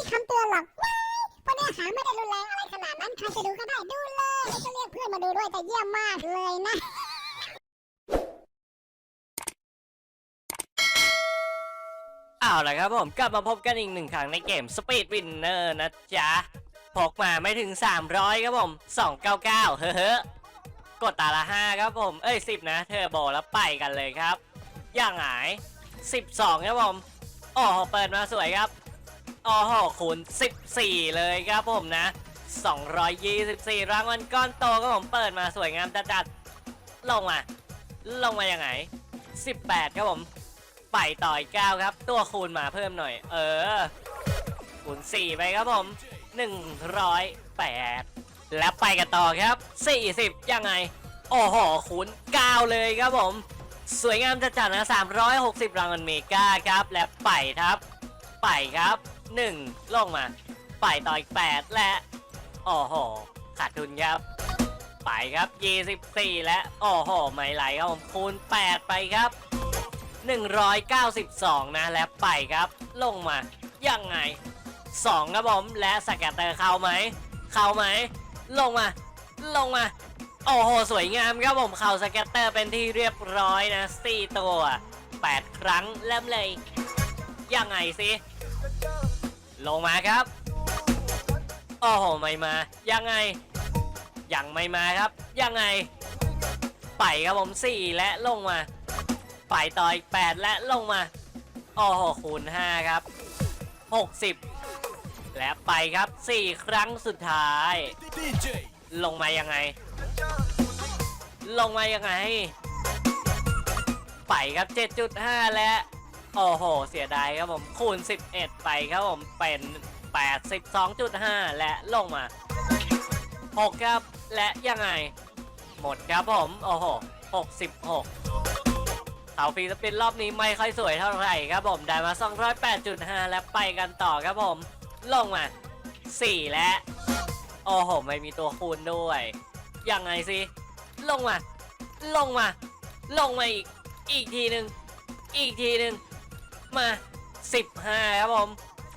มีคำเตือนหรอกว้ายเพราะเนื้อหาไม่ได้รุนแรงอะไรขนาดนั้นใครจะดูก็ได้ดูเลยแล้วก็เรียกเพื่อนมาดูด้วยแต่เยี่ยมมากเลยนะ เอาละครับผมกลับมาพบกันอีกหนึ่งครั้งในเกม Speed Winner นะจ๊ะ พกมาไม่ถึง 300 ครับผม 299 เฮ้อ กดตาละ 5 ครับผม เอ้ย 10 นะเทอโบแล้วไปกันเลยครับ อย่างหงาย 12 ครับผม โอ้โหเปิดมาสวยครับ โอ้โหคูณ14 เลยครับผมนะ 224 รางวัลก้อนโตครับผมเปิดมาสวยงามจัดๆลงมา ลงมาอย่างไง 18 ครับผมไปต่ออีก9ครับ ตัวคูณมาเพิ่มหน่อย เออ คูณ 4 ไปครับผม 108 แล้วไปกันต่อครับ 40 ยังไง โอ้โหคูณ 9 เลยครับผม สวยงามจัดๆนะ 360 รางวัลเมกาครับ และไปครับ ไปครับ 1ลงมาไปต่ออีก8และโอ้โหขาดทุนครับ ไปครับ 24 และโอ้โหไม่ไหลครับผมคูณ 8 ไปครับ 192 นะและไปครับ ลงมายังไง 2 ครับผมและสแกตเตอร์เข้าไหม เข้าไหม ลงมา ลงมาโอ้โห สวยงามครับผมเข้าสแกตเตอร์เป็นที่เรียบร้อยนะ 4 ตัว 8 ครั้งเริ่มเลย ยังไงสิ ลงมาครับ โอ้โหไม่มา ยังไง ยังไม่มาครับ ยังไง ไปครับผม4และลงมา ไปต่ออีก8และลงมา โอ้โหคูณ5ครับ60และไปครับ4ครั้งสุดท้าย ลงมายังไง ลงมายังไง ไปครับ 7.5 และ โอ้โห เสียดายครับผมคูณ 11 ไปครับผมเป็น 82.5 และลงมา 6 ครับ และยังไง หมดครับผม โอ้โห 66เสาฟรีสปินรอบนี้ไม่ค่อยสวยเท่าไหร่ครับผม ได้มา 208.5 และไปกันต่อครับผม ลงมา 4 และ โอ้โห ไม่มีตัวคูณด้วย ยังไงสิ ลงมา ลงมา ลงมาอีก อีกทีหนึ่งอีกทีหนึ่ง มา 15 ครับผม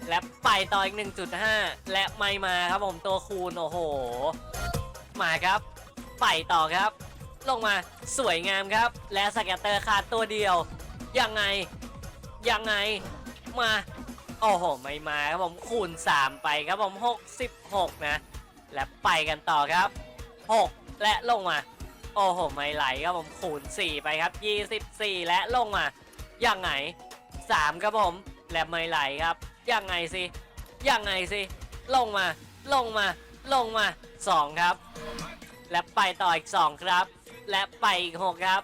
และไปต่ออีก 1.5 และไม่มาครับผมตัวคูณ โอ้โห มาครับ ไปต่อครับ ลงมาสวยงามครับ และสแกตเตอร์ขาดตัวเดียว ยังไง ยังไง มา โอ้โห ไม่มาครับผมคูณ 3 ไปครับผม 66 นะ และไปกันต่อครับ 6 และลงมาโอ้โห ไม่ไหลครับผม คูณ 4 ไปครับ 24 และลงมา ยังไง 3 ครับผมและไม่ไหลครับ ยังไงสิ ยังไงสิ ลงมา ลงมา ลงมา 2 ครับ และไปต่ออีก 2 ครับ และไปอีก 6 ครับ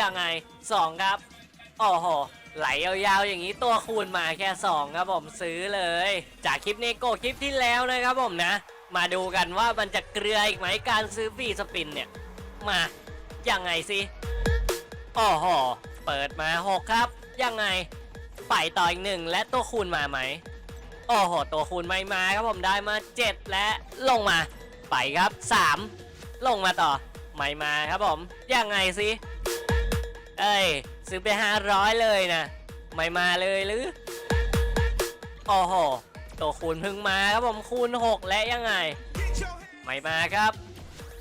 ยังไง 2 ครับ โอ้โห ไหลยาวๆ อย่างนี้ตัวคูณมาแค่ 2 ครับผมซื้อเลย จากคลิปนี้โกคลิปที่แล้วนะครับผมนะ มาดูกันว่ามันจะเกลืออีกไหมการซื้อฟรีสปินเนี่ย มา ยังไงสิ โอ้โห เปิดมา 6 ครับ ยังไง ไปต่ออีกหนึ่งและตัวคูณมาไหมโอ้โหตัวคูณไม่มาครับผมได้มา 7 และลงมาไปครับ 3 ลงมาต่อไม่มาครับผมยังไงสิเอ้ยซื้อไป 500 เลยนะไม่มาเลยหรือโอ้โหตัวคูณเพิ่งมาครับผมคูณ 6 และยังไง ไม่มาครับ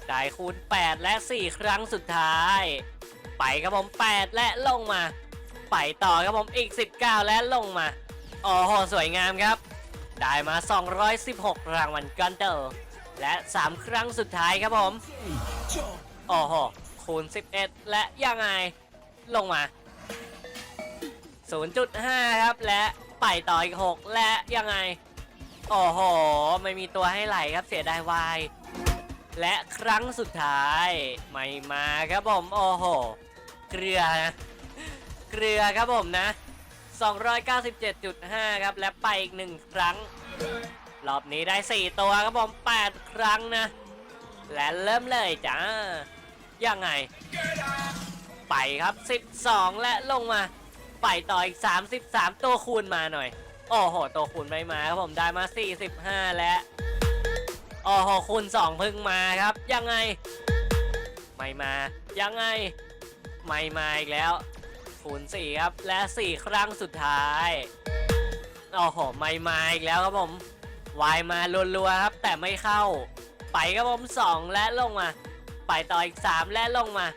ได้คูณ 8 และ 4 ครั้งสุดท้าย ไปครับผม 8 และลงมา ไปต่อครับผมอีก 19 และลงมาโอ้โหสวยงามครับ ได้มา 216 รางวัลกันเตอร์และ 3 ครั้งสุดท้ายครับผมโอ้โหคูณ 11 และยังไงลงมา 0.5 ครับและไปต่ออีก 6 และยังไง โอ้โห ไม่มีตัวให้ไหลครับเสียดายวายและครั้งสุดท้าย ไม่มาครับผม โอ้โห เกลือนะ เกลือครับผมนะ 297.5 ครับและไปอีกหนึ่งครั้ง รอบนี้ได้ 4 ตัวครับผม 8 ครั้งนะ และเริ่มเลยจ้ายังไง ไปครับ 12 และลงมา ไปต่ออีก 33 ตัวคูณมาหน่อย โอ้โห ตัวคูณไม่มาครับผมได้มา 45 และโอ้โหคูณ2พึ่งมาครับ ยังไง ไม่มา ยังไง ไม่มาอีกแล้ว คูณ4ครับ และ 4 ครั้งสุดท้ายโอ้โหไม่มาอีกแล้วครับผมวายมารัวๆครับ แต่ไม่เข้า ไปครับผมสองและลงมา ไปต่ออีกสามและลงมา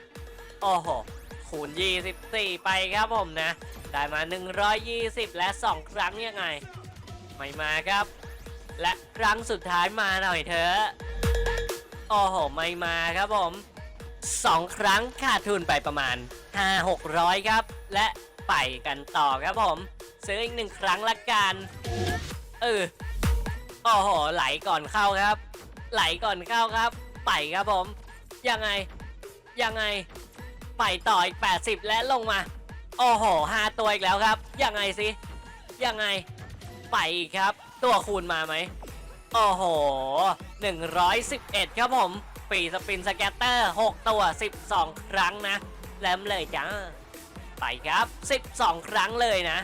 โอ้โหคูณ 24 ไปครับผมนะ ได้มา 120 และ 2 ครั้งยังไง ไม่มาครับ และครั้งสุดท้ายมาหน่อยเถอะโอ้โหไม่มาครับผม 2 ครั้งขาดทุนไปประมาณ 5-600 ครับ และไปกันต่อครับผม ซื้ออีกหนึ่งครั้งละกันเออโอ้โหไหลก่อนเข้าครับ ไหลก่อนเข้าครับ ไปครับผม ยังไงยังไงไปต่ออีก 80 และลงมาโอ้โหห้าตัวอีกแล้วครับยังไงสิยังไงไปอีกครับ ตัวคูณมาไหมโอ้โห111 ครับผม ปีสปินสแกตเตอร์ 6 ตัว 12 ครั้งนะแลมเลยจ้าไปครับ 12 ครั้งเลยนะ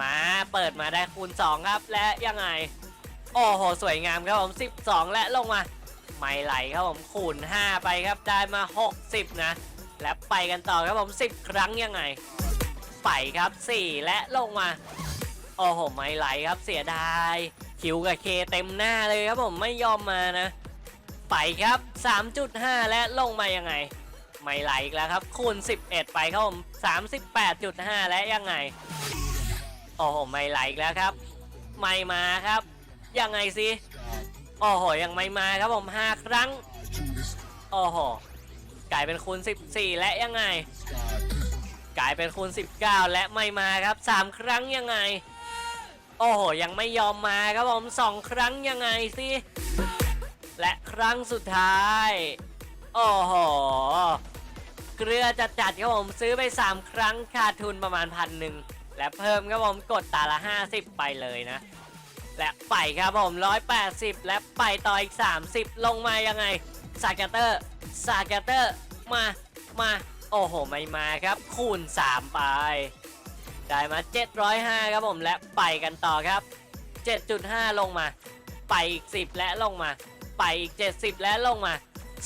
มาเปิดมาได้คูณ 2 ครับและยังไง โอ้โห สวยงามครับผม 12 และลงมา ไม่ไหลครับผมคูณ 5 ไปครับได้มา 60 นะ และไปกันต่อครับผม 10 ครั้งยังไง ไปครับ 4 และลงมา โอ้โห ไม่ไหลครับเสียดายคิวกับเคเต็มหน้าเลยครับผมไม่ยอมมานะ ไปครับ 3.5 และลงมายังไง ไม่ไหลอีกแล้วครับ คูณ 11 ไปครับผม 38.5 และยังไง โอ้โห ไม่ไหลอีกแล้วครับ ไม่มาครับ ยังไงสิ โอ้โห ยังไม่มาครับผม 5 ครั้ง โอ้โห กลายเป็นคูณ 14 และยังไง กลายเป็นคูณ 19 และไม่มาครับ 3 ครั้งยังไง โอ้โห ยังไม่ยอมมาครับผม 2 ครั้งยังไงสิ และครั้งสุดท้าย โอ้โห เกลือจัดจัดครับผมซื้อไป 3 ครั้งขาดทุนประมาณพันหนึ่ง และเพิ่มครับผมกดตาละ 50 ไปเลยนะ และไปครับผม 180 และไปต่ออีก 30 ลงมายังไงสากเตอร์สากเตอร์มา มา โอ้โห ไม่มาครับ คูณ 3 ไป ได้มา 705 ครับผมและไปกันต่อครับ 7.5 ลงมา ไปอีก 10 และลงมา ไปอีก 70 และลงมา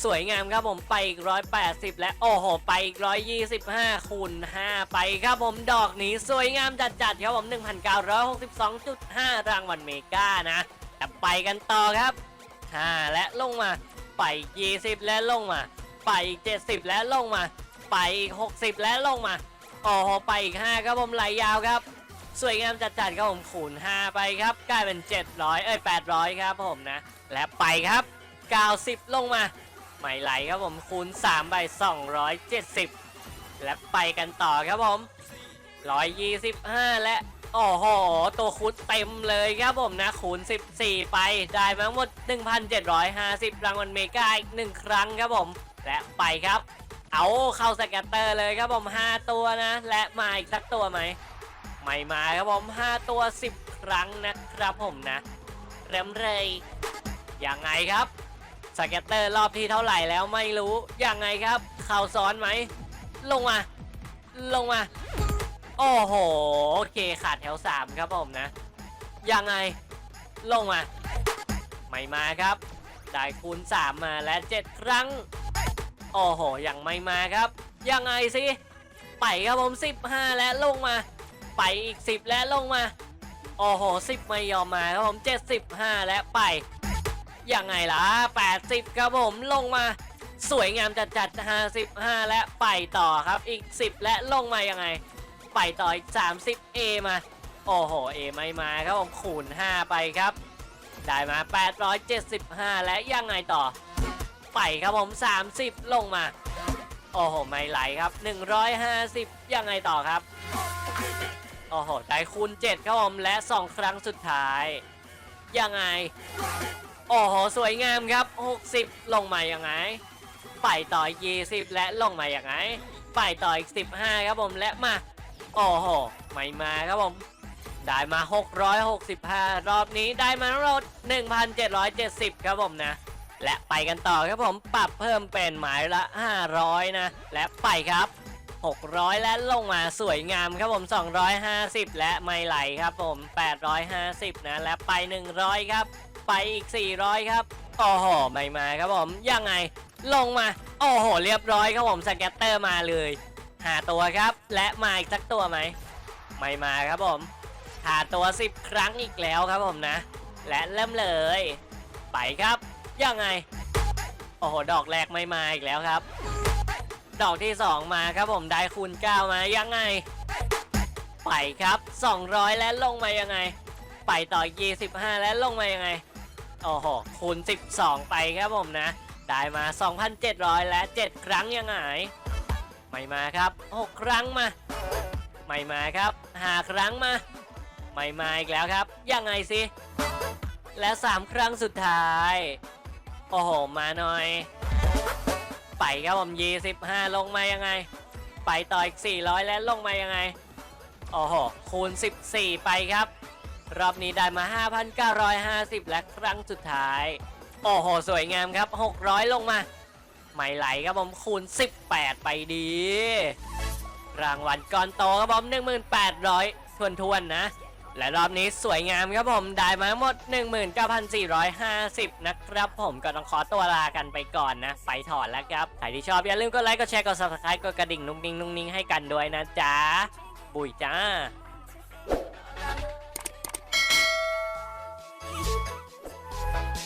สวยงามครับผมไปอีก 180 และโอ้โห ไปอีก 125 คูณ 5 ไปครับผมดอกนี้สวยงามจัดๆครับผม 1,962.5 รางวัลเมกานะแต่ไปกันต่อครับ 5 และลงมา ไปอีก 20 และลงมา ไปอีก 70 และลงมา ไปอีก 60 และลงมาโอ้โหไปอีก 5 ครับผมไหลยาวครับ สวยงามจัดๆครับผมคูณ5ไปครับกลายเป็น 700 เอ้ย 800 ครับผมนะ และไปครับ 90 ลงมา ไม่ไหลครับผมคูณ3ไป270 และไปกันต่อครับผม 125 และ โอ้โห ตัวคูณเต็มเลยครับผมนะ คูณ 14 ไปได้มาทั้งหมด 1,750 รางวัลเมกาอีก 1 ครั้งครับผม และไปครับ เอาเข้าสแกตเตอร์เลยครับผม 5 ตัวนะ และมาอีกสักตัวไหม ไม่มาครับผม 5 ตัว 10 ครั้งนะครับผมนะ เริ่มเลยยังไงครับสเก็ตเตอร์รอบที่เท่าไหร่แล้วไม่รู้ยังไงครับ เข่าซ้อนไหม ลงมา ลงมา โอ้โห โอเคขาดแถว 3 ครับผมนะ ยังไง ลงมา ไม่มาครับ ได้คูณ 3 มาและ 7 ครั้ง โอ้โห ยังไม่มาครับ ยังไงสิ ไปครับผม 15 และลงมา ไปอีก 10 และลงมา โอ้โห 10 ไม่ยอมมาครับผม 75 และไป ยังไงล่ะ 80 ครับผมลงมา สวยงามจัดจัด55 และไปต่อครับอีก 10 และลงมายังไง ไปต่ออีก 30 A มา โอ้โห A ไม่มาครับผมคูณ 5 ไปครับ ได้มา 875 และยังไงต่อ ไปครับผม 30 ลงมาโอ้โห ไม่ไหลครับ 150 ยังไงต่อครับ โอ้โห ได้คูณ7ครับผมและ 2 ครั้งสุดท้าย ยังไง โอ้โห สวยงามครับ 60 ลงมายังไง ไปต่ออีก20 และลงมายังไง ไปต่ออีก 15 ครับผมและมา โอ้โห ไม่มาครับผม ได้มา 665 รอบนี้ได้มาทั้งหมด1,770 ครับผมนะและไปกันต่อครับผมปรับเพิ่มเป็นหมายละ 500 นะ และไปครับ 600 และลงมาสวยงามครับผม 250 และไม่ไหลครับผม 850 นะ และไป 100 ครับ ไปอีก 400 ครับโอ้โหไม่มาครับผม ยังไงลงมา โอ้โห เรียบร้อยครับผมสแกตเตอร์มาเลย หาตัวครับ และมาอีกสักตัวไหม ไม่มาครับผม หาตัว 10 ครั้งอีกแล้วครับผมนะ และเริ่มเลย ไปครับ ยังไง โอ้โห ดอกแรกไม่มาอีกแล้วครับ ดอกที่ 2 มาครับผมได้คูณ9มายังไง ไปครับ 200 และลงมายังไง ไปต่อ 25 และลงมายังไง โอ้โหคูณ 12 ไปครับผมนะ ได้มา 2,700 และ 7 ครั้งยังไง ไม่มาครับ 6 ครั้งมา ไม่มาครับ 5 ครั้งมา ไม่มาอีกแล้วครับ ยังไงสิ และ 3 ครั้งสุดท้าย โอ้โห มาหน่อย ไปครับผม25ลงมายังไง ไปต่ออีก400และลงมายังไงโอ้โหคูณ 14 ไปครับ รอบนี้ได้มา 5,950 และครั้งสุดท้าย โอ้โห สวยงามครับ 600 ลงมา ไม่ไหลครับผมคูณ 18 ไปดี รางวัลก้อนโตครับผม 1,800ทวนทวนๆนะ และรอบนี้สวยงามครับผม ได้มาหมด 19,450 นะครับผมก็ต้องขอตัวลากันไปก่อนนะ ไปถอนแล้วครับ ใครที่ชอบอย่าลืมกดไลค์กดแชร์กด subscribe กดกระดิ่งนุ่งนิ่งนุ่งนิ่งให้กันด้วยนะจ๊ะ บุยจ้า